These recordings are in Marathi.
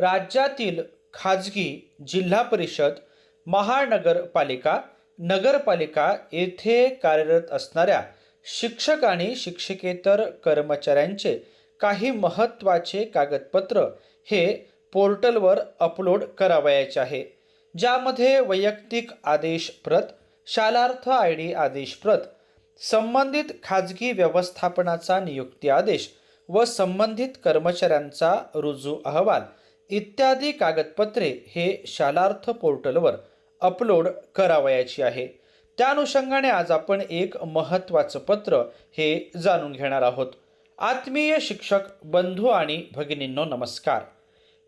राज्यातील खाजगी जिल्हा परिषद महानगरपालिका नगरपालिका येथे कार्यरत असणाऱ्या शिक्षक आणि शिक्षकेतर कर्मचाऱ्यांचे काही महत्त्वाचे कागदपत्र हे पोर्टलवर अपलोड करावयाचे आहे. ज्यामध्ये वैयक्तिक आदेश प्रत शालार्थ आय डी आदेश प्रत संबंधित खाजगी व्यवस्थापनाचा नियुक्ती आदेश व संबंधित कर्मचाऱ्यांचा रुजू अहवाल इत्यादी कागदपत्रे हे शालार्थ पोर्टलवर अपलोड करावयाची आहे. त्या अनुषंगाने आज आपण एक महत्त्वाचं पत्र हे जाणून घेणार आहोत. आत्मीय शिक्षक बंधू आणि भगिनींनो नमस्कार.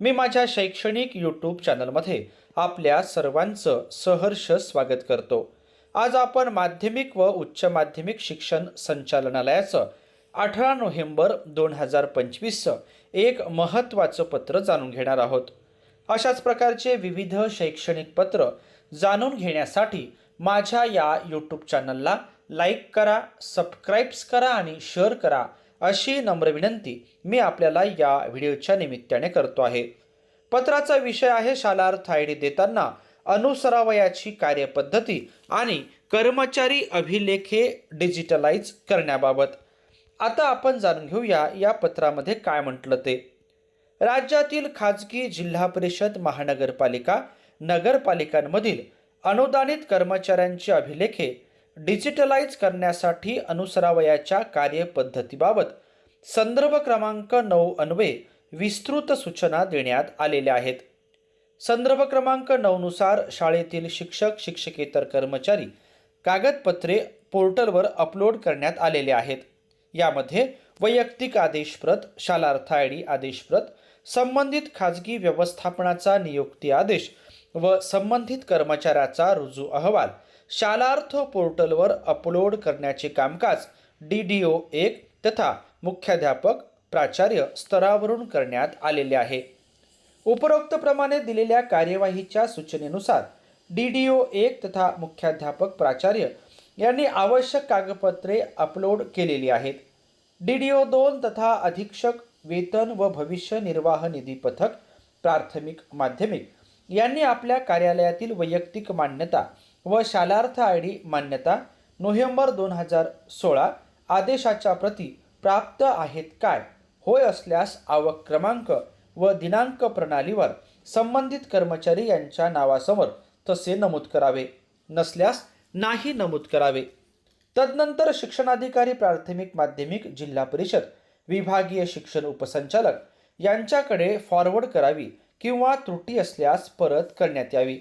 मी माझ्या शैक्षणिक यूट्यूब चॅनलमध्ये आपल्या सर्वांचं सहर्ष स्वागत करतो. आज आपण माध्यमिक व उच्च माध्यमिक शिक्षण संचालनालयाचं अठरा नोव्हेंबर दोन हजार पंचवीसचं एक महत्त्वाचं पत्र जाणून घेणार आहोत. अशाच प्रकारचे विविध शैक्षणिक पत्र जाणून घेण्यासाठी माझ्या या यूट्यूब चॅनलला लाईक करा सबस्क्राईब्स करा आणि शेअर करा अशी नम्र विनंती मी आपल्याला या व्हिडिओच्या निमित्ताने करतो आहे. पत्राचा विषय आहे शालार्थ आय डी देताना अनुसरावयाची कार्यपद्धती आणि कर्मचारी अभिलेखे डिजिटलाइज करण्याबाबत. आता आपण जाणून घेऊया या पत्रामध्ये काय म्हटलं ते. राज्यातील खाजगी जिल्हा परिषद महानगरपालिका नगरपालिकांमधील अनुदानित कर्मचाऱ्यांची अभिलेखे डिजिटलाइज करण्यासाठी अनुसरावयाच्या कार्यपद्धतीबाबत संदर्भ क्रमांक नऊ अन्वये विस्तृत सूचना देण्यात आलेल्या आहेत. संदर्भ क्रमांक नऊनुसार शाळेतील शिक्षक शिक्षकेतर कर्मचारी कागदपत्रे पोर्टलवर अपलोड करण्यात आलेले आहेत. यामध्ये वैयक्तिक आदेशप्रत शालार्थ आय डी आदेशप्रत संबंधित खाजगी व्यवस्थापनाचा नियुक्ती आदेश व संबंधित कर्मचाऱ्याचा रुजू अहवाल. शालार्थ पोर्टलवर अपलोड करण्याचे कामकाज डी डी ओ एक तथा मुख्याध्यापक प्राचार्य स्तरावरून करण्यात आलेले आहे. उपरोक्तप्रमाणे दिलेल्या कार्यवाहीच्या सूचनेनुसार डी डी ओ एक तथा मुख्याध्यापक प्राचार्य यांनी आवश्यक कागदपत्रे अपलोड केलेली आहेत. डी डी ओ दोन तथा अधीक्षक वेतन व भविष्य निर्वाह निधी पथक प्राथमिक माध्यमिक यांनी आपल्या कार्यालयातील वैयक्तिक मान्यता व शालार्थ आय डी मान्यता नोव्हेंबर दोन हजार सोळा आदेशाच्या प्रती प्राप्त आहेत काय होय असल्यास आवक क्रमांक व दिनांक प्रणालीवर संबंधित कर्मचारी यांच्या नावासमोर तसे नमूद करावे. नसल्यास नाही नमूद करावे. तदनंतर शिक्षणाधिकारी प्राथमिक माध्यमिक जिल्हा परिषद विभागीय शिक्षण उपसंचालक यांच्याकडे फॉरवर्ड करावी किंवा त्रुटी असल्यास परत करण्यात यावी.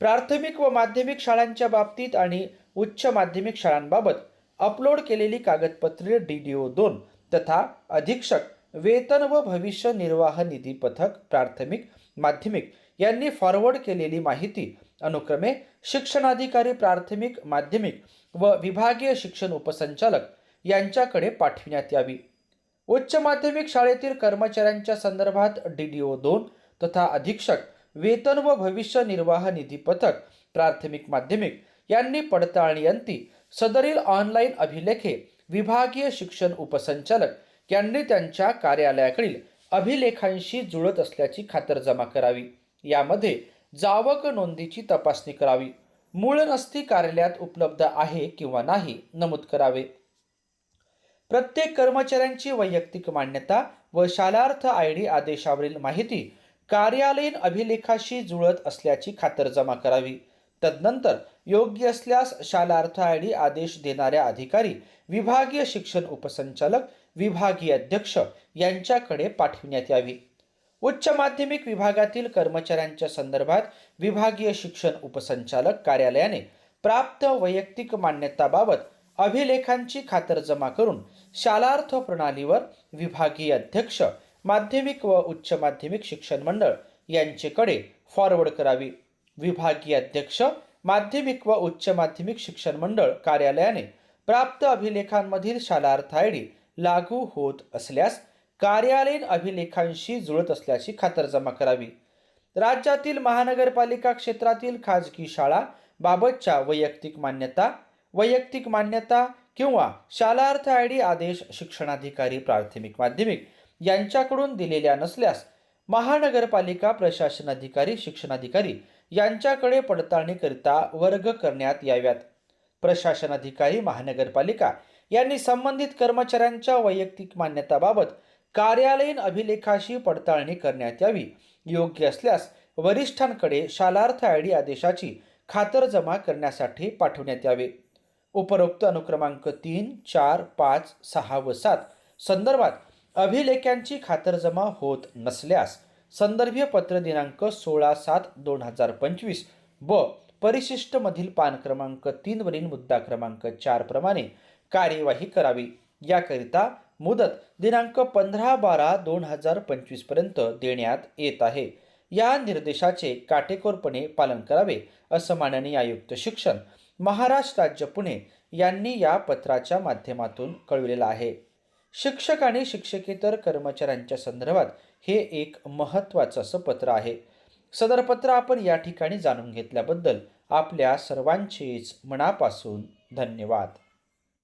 प्राथमिक व माध्यमिक शाळांच्या बाबतीत आणि उच्च माध्यमिक शाळांबाबत अपलोड केलेली कागदपत्रे डी डी ओ दोन तथा अधीक्षक वेतन व भविष्य निर्वाह निधी पथक प्राथमिक माध्यमिक यांनी फॉरवर्ड केलेली माहिती अनुक्रमे शिक्षणाधिकारी प्राथमिक माध्यमिक व विभागीय शिक्षण उपसंचालक यांच्याकडे पाठविण्यात यावी. उच्च माध्यमिक शाळेतील कर्मचाऱ्यांच्या संदर्भात डी डी ओ दोन तथा अधीक्षक वेतन व भविष्य निर्वाह निधी पथक प्राथमिक माध्यमिक यांनी पडताळणी अंती सदरील ऑनलाईन अभिलेखे विभागीय शिक्षण उपसंचालक यांनी त्यांच्या कार्यालयाकडील अभिलेखांशी जुळत असल्याची खातरजमा करावी. यामध्ये जावक नोंदीची तपासणी करावी. मूळ नस्ती कार्यालयात उपलब्ध आहे किंवा नाही नमूद करावे. प्रत्येक कर्मचाऱ्यांची वैयक्तिक मान्यता व शालार्थ आय डी आदेशावरील माहिती कार्यालयीन अभिलेखाशी जुळत असल्याची खातरजमा करावी. तदनंतर योग्य असल्यास शालार्थ आय डी आदेश देणाऱ्या अधिकारी विभागीय शिक्षण उपसंचालक विभागीय अध्यक्ष यांच्याकडे पाठविण्यात यावी. उच्च माध्यमिक विभागातील कर्मचाऱ्यांच्या संदर्भात विभागीय शिक्षण उपसंचालक कार्यालयाने प्राप्त वैयक्तिक मान्यताबाबत अभिलेखांची खातरजमा करून शालार्थ प्रणालीवर विभागीय अध्यक्ष माध्यमिक व उच्च माध्यमिक शिक्षण मंडळ यांचेकडे फॉरवर्ड करावी. विभागीय अध्यक्ष माध्यमिक व उच्च माध्यमिक शिक्षण मंडळ कार्यालयाने प्राप्त अभिलेखांमधील शालार्थ आय डी लागू होत असल्यास कार्यालयीन अभिलेखांशी जुळत असल्याची खातरजमा करावी. राज्यातील महानगरपालिका क्षेत्रातील खाजगी शाळा बाबतच्या वैयक्तिक मान्यता वैयक्तिक मान्यता किंवा शालार्थ आय डी आदेश शिक्षणाधिकारी प्राथमिक माध्यमिक यांच्याकडून दिलेल्या नसल्यास महानगरपालिका प्रशासनाधिकारी शिक्षणाधिकारी यांच्याकडे पडताळणीकरिता वर्ग करण्यात याव्यात. प्रशासनाधिकारी महानगरपालिका यांनी संबंधित कर्मचाऱ्यांच्या वैयक्तिक मान्यताबाबत कार्यालयीन अभिलेखाशी पडताळणी करण्यात यावी. योग्य असल्यास वरिष्ठांकडे शालार्थ आय डी आदेशाची खातरजमा करण्यासाठी पाठवण्यात यावे. उपरोक्त अनुक्रमांक तीन चार पाच सहा व सात संदर्भात अभिलेखांची खातरजमा होत नसल्यास संदर्भीय पत्र दिनांक सोळा सात दोन हजार पंचवीस व परिशिष्टमधील पान क्रमांक तीनवरील मुद्दा क्रमांक चारप्रमाणे कार्यवाही करावी. याकरिता मुदत दिनांक पंधरा बारा दोन हजार पंचवीसपर्यंत देण्यात येत आहे. या निर्देशाचे काटेकोरपणे पालन करावे असं माननीय आयुक्त शिक्षण महाराष्ट्र राज्य पुणे यांनी या पत्राच्या माध्यमातून कळविलेलं आहे. शिक्षक आणि शिक्षकेतर कर्मचाऱ्यांच्या संदर्भात हे एक महत्त्वाचं असं पत्र आहे. सदर पत्र आपण या ठिकाणी जाणून घेतल्याबद्दल आपल्या सर्वांचेच मनापासून धन्यवाद.